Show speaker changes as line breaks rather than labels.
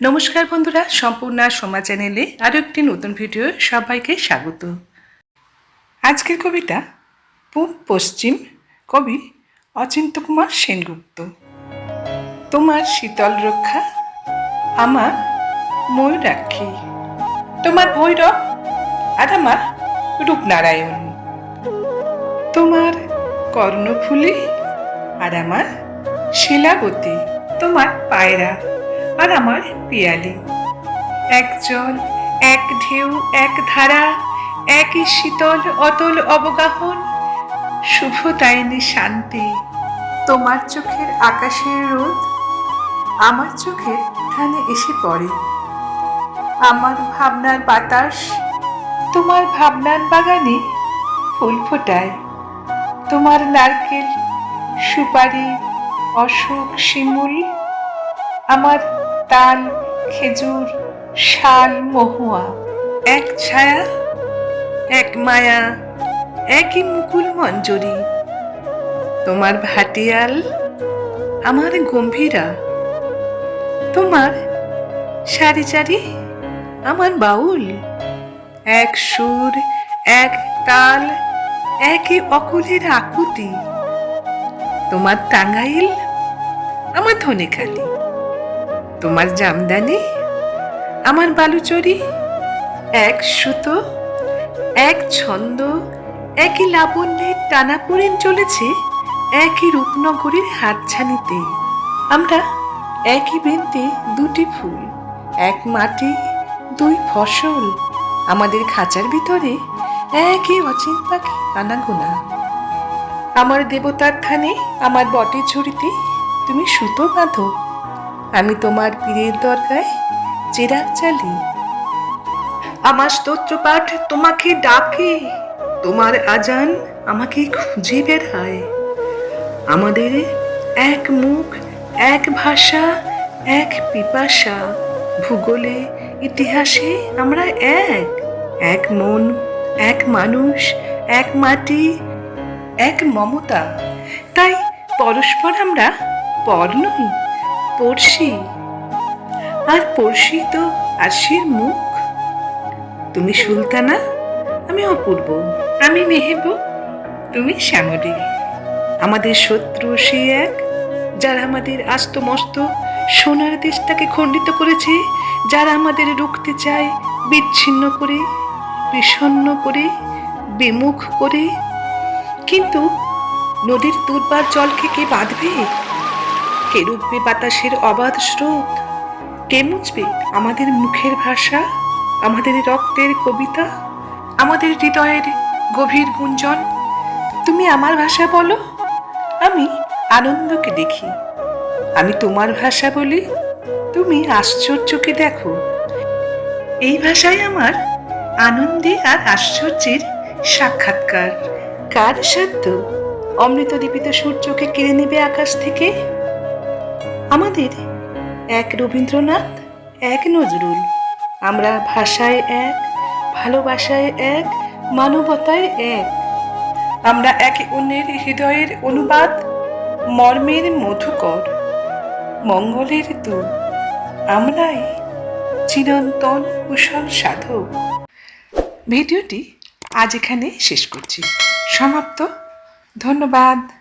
নমস্কার বন্ধুরা, সম্পূর্ণা সোমা চ্যানেলে আরও একটি নতুন ভিডিও সবাইকে স্বাগত। আজকের কবিতা পূব পশ্চিম কবি অচিন্ত কুমার সেনগুপ্ত। তোমার শীতল রক্ষা, আমার ময়ূরাক্ষী। তোমার ভৈরব আর আমার রূপনারায়ণ। তোমার কর্ণফুলি আর আমার শিলাবতী, তোমার পায়রা। আর আমার পিয়ালি। এক জল, এক ঢেউ, এক ধারা, একই শীতল, অতল অবগাহন, শুভ তাইনি শান্তি। তোমার চোখের আকাশের রোদ, আমার চোখের ধানে এসে পড়ে। আমার ভাবনার বাতাস, তোমার ভাবনার বাগানে ফুল ফোটায়। তোমার নারকেল, সুপারি, অশোক শিমুল, আমার তাল, খেজুর, শাল, মহুয়া। এক ছায়া, এক মায়া, একই মুকুল মঞ্জরি। তোমার ভাটিয়াল আমার গম্ভীরা। তোমার সারি চারি আমার বাউল। এক সুর, এক তাল একই অকুলের আকুতি। তোমার টাঙ্গাইল আমার ধনেখালি। তোমার জামদানি, আমার বালুচরি, এক সুতো, এক ছন্দ, একই লাবণ্যের টানাপোড়েন চলেছে, একই রূপনগরীর হাতছানিতে। আমরা একই বৃন্তে দুটি ফুল, এক মাটি, দুই ফসল, আমাদের খাঁচার ভিতরে একই অচিন পাখি আনাগোনা। আমার দেবতার থানে, আমার বটের ঝুড়িতে তুমি সুতো বাঁধো। আমি তোমার পীরের দরগায় চেরাগ চালি। আমার স্তোত্র পাঠ তোমাকে ডাকে, তোমার আজান আমাকে খুঁজে বেড়ায়। আমাদের এক মুখ, এক ভাষা, এক পিপাসা, ভূগোলে, ইতিহাসে আমরা এক। এক মন, এক মানুষ, এক মাটি, এক মমতা। তাই পরস্পর আমরা পর নই। পড়শি আর পড়শি তো আশির মুখ। তুমি সুলতানা, আমি অপূর্ব, আমি মেহেবু, তুমি শ্যামলী। আমাদের শত্রু সে এক, যারা আমাদের আস্ত মস্ত সোনার দেশটাকে খণ্ডিত করেছে, যারা আমাদের রুখতে চায়, বিচ্ছিন্ন করে, বিষণ্ণ করে, বিমুখ করে। কিন্তু নদীর দুর্বার জলকে কে বাঁধবে? কে রুখবে বাতাসের অবাধ স্রোত। কে মুছবে আমাদের মুখের ভাষা? আমাদের রক্তের কবিতা? আমাদের হৃদয়ের গভীর গুঞ্জন? তুমি আমার ভাষা বলো। আমি আনন্দকে দেখি। আমি তোমার ভাষা বলি। তুমি আশ্চর্যকে দেখো। এই ভাষায় আমার আনন্দে আর আশ্চর্যের সাক্ষাৎকার। কার সাধ্য? অমৃত দীপিত সূর্যকে কেড়ে নেবে আকাশ থেকে? আমাদের এক রবীন্দ্রনাথ, এক নজরুল। আমরা ভাষায় এক, ভালোবাসায় এক, মানবতায় এক। আমরা একে অন্যের হৃদয়ের অনুবাদ, মর্মের মধুকর, মঙ্গলের দু আমরাই চিরন্তন কুশল সাধক। ভিডিওটি আজ এখানে শেষ করছি। সমাপ্ত। ধন্যবাদ।